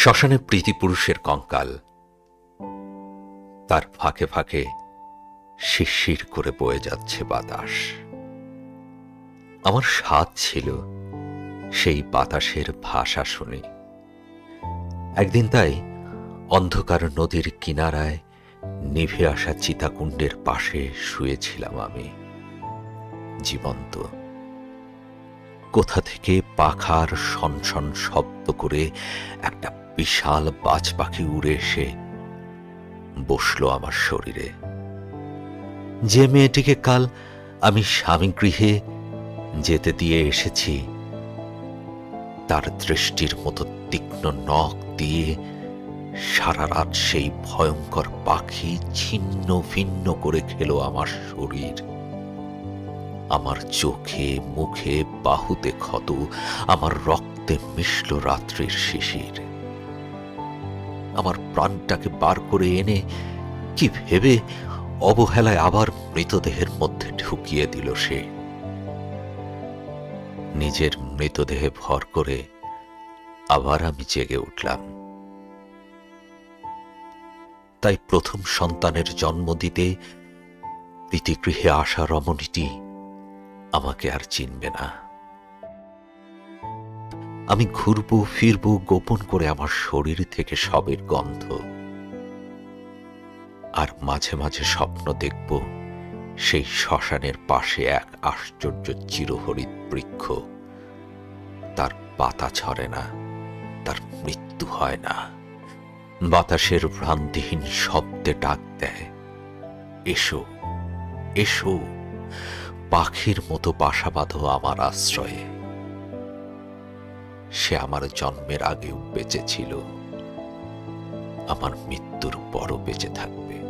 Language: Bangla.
শ্মশানে প্রীতিপুরুষের কঙ্কাল। তার ফাঁকে ফাঁকে শিরশির করে বয়ে যাচ্ছে বাতাস। আমার স্বাদ ছিল সেই বাতাসের ভাষা শুনে। একদিন তাই অন্ধকার নদীর কিনারায় নিভে আসা চিতাকুণ্ডের পাশে শুয়েছিলাম আমি, জীবন্ত। কোথা থেকে পাখার সনসন শব্দ করে একটা বিশাল বাজ পাখি উড়ে এসে বসল আমার শরীরে। যে মেয়েটিকে কাল আমি স্বামী গৃহে যেতে দিয়ে এসেছি, তার দৃষ্টির মতো তীক্ষ্ণ নখ দিয়ে সারা রাত সেই ভয়ঙ্কর পাখি ছিন্ন ভিন্ন করে খেলো আমার শরীর। আমার চোখে, মুখে, বাহুতে ক্ষত, আমার রক্তে মিশল রাত্রির শিশির। আমার প্রাণটাকে বার করে এনে কি ভেবে অবহেলায় আবার মৃতদেহের মধ্যে ঢুকিয়ে দিল সে। নিজের মৃতদেহে ভর করে আবার আমি জেগে উঠলাম। তাই প্রথম সন্তানের জন্ম দিতে প্রীতিগৃহে আসা রমণীটি আমাকে আর চিনবে না। আমি ঘুরবো, ফিরবো, গোপন করে আমার শরীর থেকে সবের গন্ধ। আর মাঝে মাঝে স্বপ্ন দেখব সেই শ্মশানের পাশে এক আশ্চর্য চিরহরিত বৃক্ষ। তার পাতা ছড়ে না, তার মৃত্যু হয় না। বাতাসের ভ্রান্তিহীন শব্দে ডাক দেয়, এসো এসো, পাখির মতো বাসা বাঁধো আমার আশ্রয়ে। সে আমার জন্মের আগেও বেঁচে ছিল। আমার মৃত্যুর পরও বেঁচে থাকবে।